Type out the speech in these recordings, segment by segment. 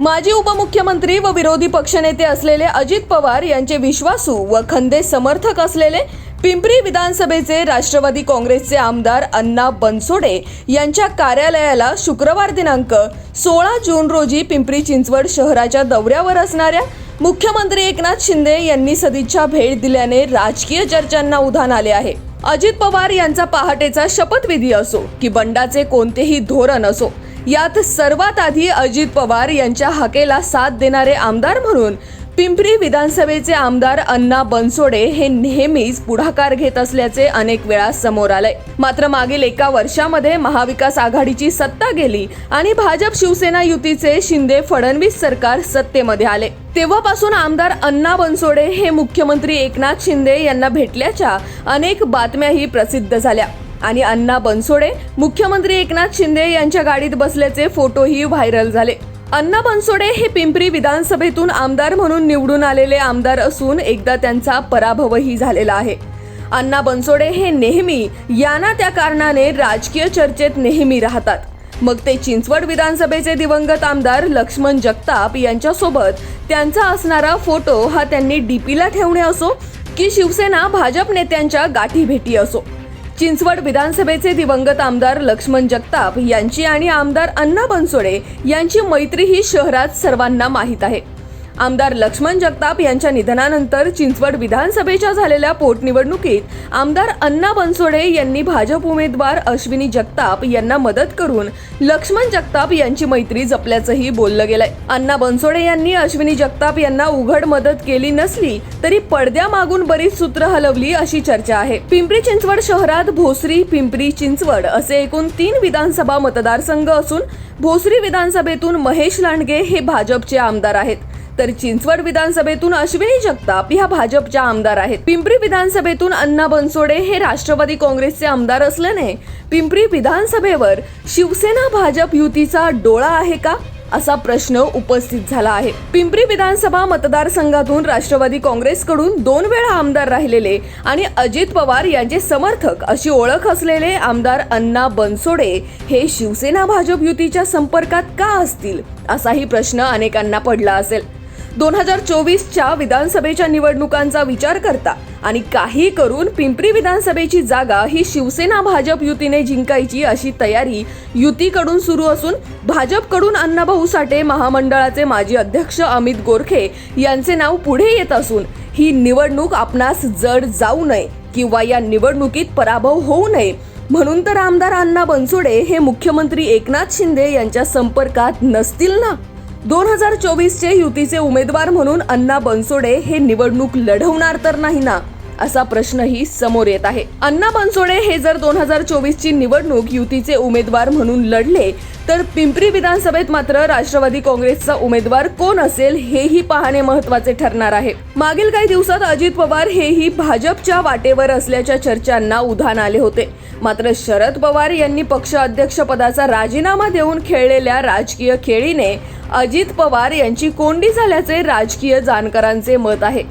माजी उपमुख्यमंत्री व विरोधी पक्षनेते असलेले अजित पवार यांचे विश्वासू व खंदे समर्थक असलेले पिंपरी विधानसभेचे राष्ट्रवादी काँग्रेसचे आमदार अण्णा बनसोडे यांच्या कार्यालयाला शुक्रवार दिनांक सोळा जून रोजी पिंपरी चिंचवड शहराच्या दौऱ्यावर असणाऱ्या मुख्यमंत्री एकनाथ शिंदे यांनी सदिच्छा भेट दिल्याने राजकीय चर्चांना उधाण आले आहे. अजित पवार यांचा पहाटेचा शपथविधी असो की बंडाचे कोणतेही धोरण असो यात सर्वात आधी अजित पवार यांच्या हाकेला साथ देणारे आमदार म्हणून पिंपरी विधानसभेचे आमदार अण्णा बनसोडे हे नेहमीच पुढाकार घेत असल्याचे अनेक वेळा समोर आले मात्र मागील एका वर्षामध्ये महाविकास आघाडीची सत्ता गेली आणि भाजप शिवसेना युतीचे शिंदे फडणवीस सरकार सत्तेमध्ये आले. तेव्हापासून आमदार अण्णा बनसोडे हे मुख्यमंत्री एकनाथ शिंदे यांना भेटल्याच्या अनेक बातम्याही प्रसिद्ध झाल्या. आणि अण्णा बनसोडे मुख्यमंत्री एकनाथ शिंदे यांच्या गाडीत बसल्याचे फोटोही व्हायरल झाले. अण्णा बनसोडे हे पिंपरी विधानसभेतून आमदार म्हणून निवडून आलेले आमदार असून एकदा त्यांचा पराभवही झालेला आहे. अण्णा बनसोडे हे नेहमी याना त्या कारणाने राजकीय चर्चेत नेहमी राहतात. मग ते चिंचवड विधानसभेचे दिवंगत आमदार लक्ष्मण जगताप यांच्यासोबत त्यांचा असणारा फोटो हा त्यांनी डीपीला ठेवणे असो की शिवसेना भाजप नेत्यांच्या गाठी भेटी असो. चिंचवड विधानसभेचे दिवंगत आमदार लक्ष्मण जगताप यांची आणि आमदार अण्णा बनसोडे यांची मैत्री ही शहरात सर्वांना माहीत आहे. आमदार लक्ष्मण जगताप यांच्या निधनानंतर चिंचवड विधानसभेच्या झालेल्या पोटनिवडणुकीत आमदार अण्णा बनसोडे यांनी भाजप उमेदवार अश्विनी जगताप यांना मदत करून लक्ष्मण जगताप यांची मैत्री जपल्याचंही बोललं गेलंय. अण्णा बनसोडे यांनी अश्विनी जगताप यांना उघड मदत केली नसली तरी पडद्यामागून बरीच सूत्र हलवली अशी चर्चा आहे. पिंपरी चिंचवड शहरात भोसरी पिंपरी चिंचवड असे एकूण तीन विधानसभा मतदारसंघ असून भोसरी विधानसभेतून महेश लांडगे हे भाजपचे आमदार आहेत. तर चिंचवड विधानसभेतून अश्विनी जगताप ह्या भाजपच्या आमदार आहेत. पिंपरी विधानसभेतून अण्णा बनसोडे हे राष्ट्रवादी काँग्रेसचे आमदार असल्याने पिंपरी विधानसभेवर शिवसेना भाजप युतीचा डोळा आहे का? असा प्रश्न उपस्थित झाला आहे. पिंपरी विधानसभा मतदारसंघातून राष्ट्रवादी काँग्रेसकडून दोन वेळा आमदार राहिलेले आणि अजित पवार यांचे समर्थक अशी ओळख असलेले आमदार अण्णा बनसोडे हे शिवसेना भाजप युतीच्या संपर्कात का असतील? असाही प्रश्न अनेकांना पडला असेल. दोन हजार चोवीसच्या विधानसभेच्या निवडणुकांचा विचार करता आणि काही करून पिंपरी विधानसभेची जागा ही शिवसेना भाजप युतीने जिंकायची अशी तयारी युतीकडून सुरू असून भाजपकडून अण्णाभाऊ साठे महामंडळाचे माजी अध्यक्ष अमित गोरखे यांचे नाव पुढे येत असून ही निवडणूक आपणास जड जाऊ नये किंवा या निवडणुकीत पराभव होऊ नये. म्हणून तर आमदार अण्णा बनसोडे हे मुख्यमंत्री एकनाथ शिंदे यांच्या संपर्कात नसतील ना? दोन हजार चोवीसचे युतीचे उमेदवार म्हणून अण्णा बनसोडे हे निवडणूक लढवणार तर नाही ना. असा प्रश्नही समोर येत आहे. अण्णा बनसोडे हे जर दोन हजार चोवीसची निवडणूक युतीचे उमेदवार म्हणून लढले तर पिंपरी विधानसभेत मात्र राष्ट्रवादी काँग्रेसचा उमेदवार कोण असेल हेही पाहणे महत्त्वाचे ठरणार आहे. मागील काही दिवसात अजित पवार हेही भाजपच्या वाटेवर असल्याच्या चर्चांना उधाण आले होते. मात्र शरद पवार यांनी पक्ष अध्यक्षपदाचा राजीनामा देऊन खेळलेल्या राजकीय खेळीने अजित पवार यांची कोंडी झाल्याचे राजकीय जाणकारांचे मत आहे.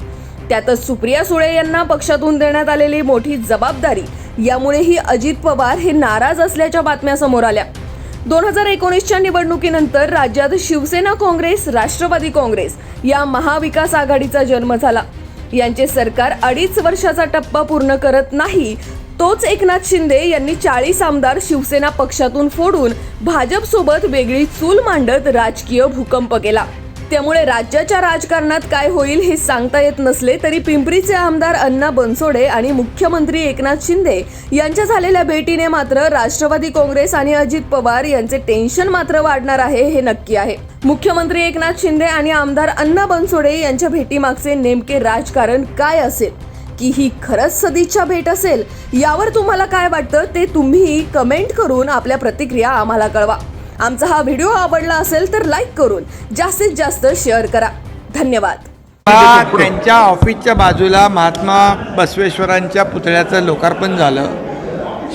त्यातच सुप्रिया सुळे यांना पक्षातून देण्यात आलेली मोठी जबाबदारी. यामुळेही अजित पवार हे नाराज असल्याच्या बातम्या समोर आल्या. दोन हजार एकोणीसच्या निवडणुकीनंतर राज्यात शिवसेना काँग्रेस राष्ट्रवादी काँग्रेस या महाविकास आघाडीचा जन्म झाला. यांचे सरकार अडीच वर्षाचा टप्पा पूर्ण करत नाही तोच एकनाथ शिंदे यांनी चाळीस आमदार शिवसेना पक्षातून फोडून भाजपसोबत वेगळी चूल मांडत राजकीय भूकंप केला. त्यामुळे राज्याच्या राजकारणात काय होईल हे सांगता येत नसले तरी पिंपरीचे आमदार अण्णा बनसोडे आणि मुख्यमंत्री एकनाथ शिंदे यांच्या झालेल्या भेटीने मात्र राष्ट्रवादी काँग्रेस आणि अजित पवार यांचे टेन्शन मात्र वाढणार आहे हे नक्की आहे. मुख्यमंत्री एकनाथ शिंदे आणि आमदार अण्णा बनसोडे यांच्या भेटीमागचे नेमके राजकारण काय असेल? की ही खरंच सदिच्छा भेट असेल? यावर तुम्हाला काय वाटतं ते तुम्ही कमेंट करून आपल्या प्रतिक्रिया आम्हाला कळवा. आमचा हा व्हिडिओ आवडला असेल तर लाईक करून जास्तीत जास्त शेअर करा. धन्यवाद. त्यांच्या ऑफिसच्या बाजूला महात्मा बसवेश्वरांच्या पुतळ्याचं लोकार्पण झालं.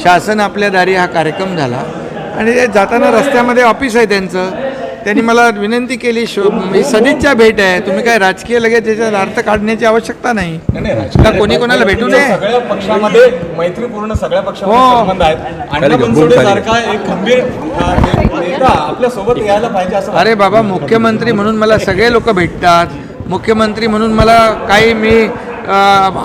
शासन आपल्या दारी हा कार्यक्रम झाला. आणि जाताना रस्त्यामध्ये ऑफिस आहे त्यांचं. त्यांनी मला विनंती केली शो मी सदिच्छा भेट आहे तुम्ही काय राजकीय लगेच त्याच्यात अर्थ काढण्याची आवश्यकता नाही. का कोणी कोणाला भेटू नये. सगळ्या पक्षामध्ये मैत्रीपूर्ण सगळ्या पक्षामध्ये हो. संबंध आहेत. अण्णा बनसोडे सारखा एक खंबीर नेता आपल्यासोबत यायला पाहिजे असं अरे बाबा मुख्यमंत्री म्हणून मला सगळे लोक भेटतात. मुख्यमंत्री म्हणून मला काही मी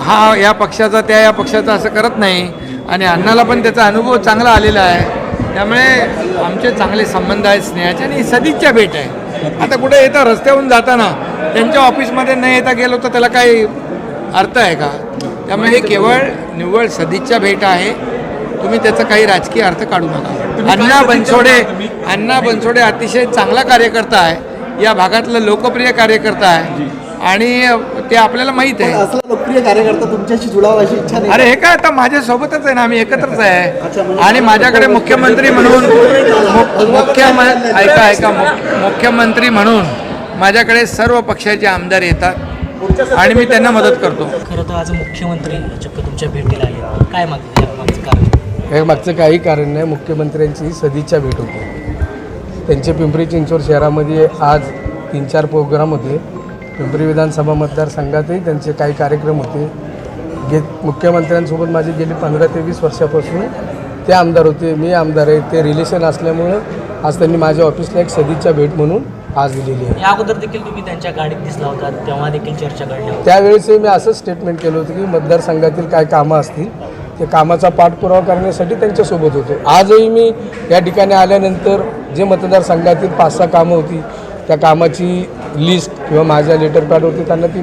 हा या पक्षाचा त्या या पक्षाचा असं करत नाही. आणि अण्णाला पण त्याचा अनुभव चांगला आलेला आहे. त्यामुळे आमचे चांगले संबंध आहेत स्नेहाचे आणि सदिच्छा भेट आहे. आता कुठे येता रस्त्याहून जाताना त्यांच्या ऑफिसमध्ये न येता गेलो तर त्याला काही अर्थ आहे का? त्यामुळे हे केवळ निव्वळ सदिच्छा भेट आहे. तुम्ही त्याचा काही राजकीय अर्थ काढू नका. अण्णा बनसोडे अण्णा बनसोडे अतिशय चांगला कार्यकर्ता आहे. या भागातला लोकप्रिय कार्यकर्ता आहे. आणि ते आपल्याला माहीत आहे. असला लोकप्रिय कार्यकर्ता तुमच्याशी जुळावा अशी इच्छा नाही. अरे हे काय आता माझ्या सोबतच आहे ना? आम्ही एकत्रच आहे. आणि माझ्याकडे मुख्यमंत्री म्हणून मु- मुख्यम ऐका ऐका मुख्यमंत्री म्हणून माझ्याकडे सर्व पक्षाचे आमदार येतात. आणि मी त्यांना मदत करतो. खरं तर आज मुख्यमंत्री चक्क तुमच्या भेटीला आले. काय मागचं कारण? हे मागचं काही कारण नाही. मुख्यमंत्र्यांची सदिच्छा भेट होती. त्यांचे पिंपरी चिंचवड शहरामध्ये आज तीन चार प्रोग्राम होते. पिंपरी विधानसभा मतदारसंघातही त्यांचे काही कार्यक्रम होते. गे मुख्यमंत्र्यांसोबत माझे गेली पंधरा ते वीस वर्षापासून ते आमदार होते. मी आमदार आहे. ते रिलेशन असल्यामुळं आज त्यांनी माझ्या ऑफिसला एक सदिच्छा भेट म्हणून आज दिलेली आहे. या अगोदर देखील तुम्ही त्यांच्या गाडीत दिसला होता. तेव्हा देखील चर्चा घडली त्यावेळेसही मी असं स्टेटमेंट केलं होतं की मतदारसंघातील काय कामं असतील ते कामाचा पाठपुरावा करण्यासाठी त्यांच्यासोबत होतो. आजही मी या ठिकाणी आल्यानंतर जे मतदारसंघातील पाच सहा कामं होती त्या कामाची लिस्ट किंवा माझ्या लेटर पॅडवरती त्यांना ती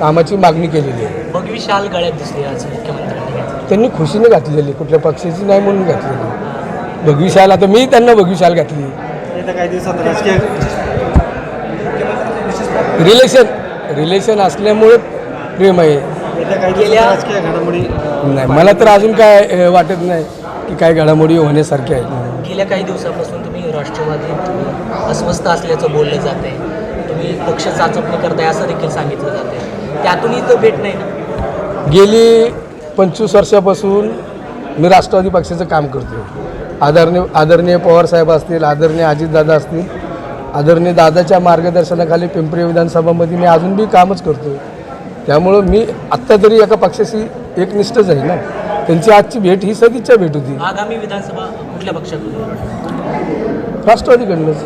कामाची मागणी केलेली आहे. भगवी शाल गळ्यात दिसली आज मुख्यमंत्र्यांनी. घातली. त्यांनी खुशीने घातलेली कुठल्या पक्षाची नाही म्हणून घातलेली. भगवीशाल आता मी त्यांना भगवीशाल घातली. येत्या काही दिवसात राजकीय रिलेशन रिलेशन असल्यामुळे प्रेम आहे. येत्या काही दिवसात राजकीय घडामोडी अं, नाही मला तर अजून काय वाटत नाही की काय घडामोडी होण्यासारख्या आहेत. गेल्या काही दिवसापासून तुम्ही राष्ट्रवादीत अस्वस्थ असल्याचं बोललं जाते तुम्ही पक्ष चाचपणी करताय असं देखील सांगितलं जाते त्यातूनही तर भेट नाही ना? गेली पंचवीस वर्षापासून मी राष्ट्रवादी पक्षाचं काम करतो आदरणीय आदरणीय पवारसाहेब असतील आदरणीय अजितदादा असतील आदरणीय दादाच्या मार्गदर्शनाखाली पिंपरी विधानसभामध्ये मी अजून बी कामच करतो त्यामुळं मी आत्ता तरी एका पक्षाशी एकनिष्ठच आहे ना? त्यांची आजची भेट ही सदिच्छा भेट होती. आगामी विधानसभा कुठल्या पक्षाकडून? राष्ट्रवादीकडनंच.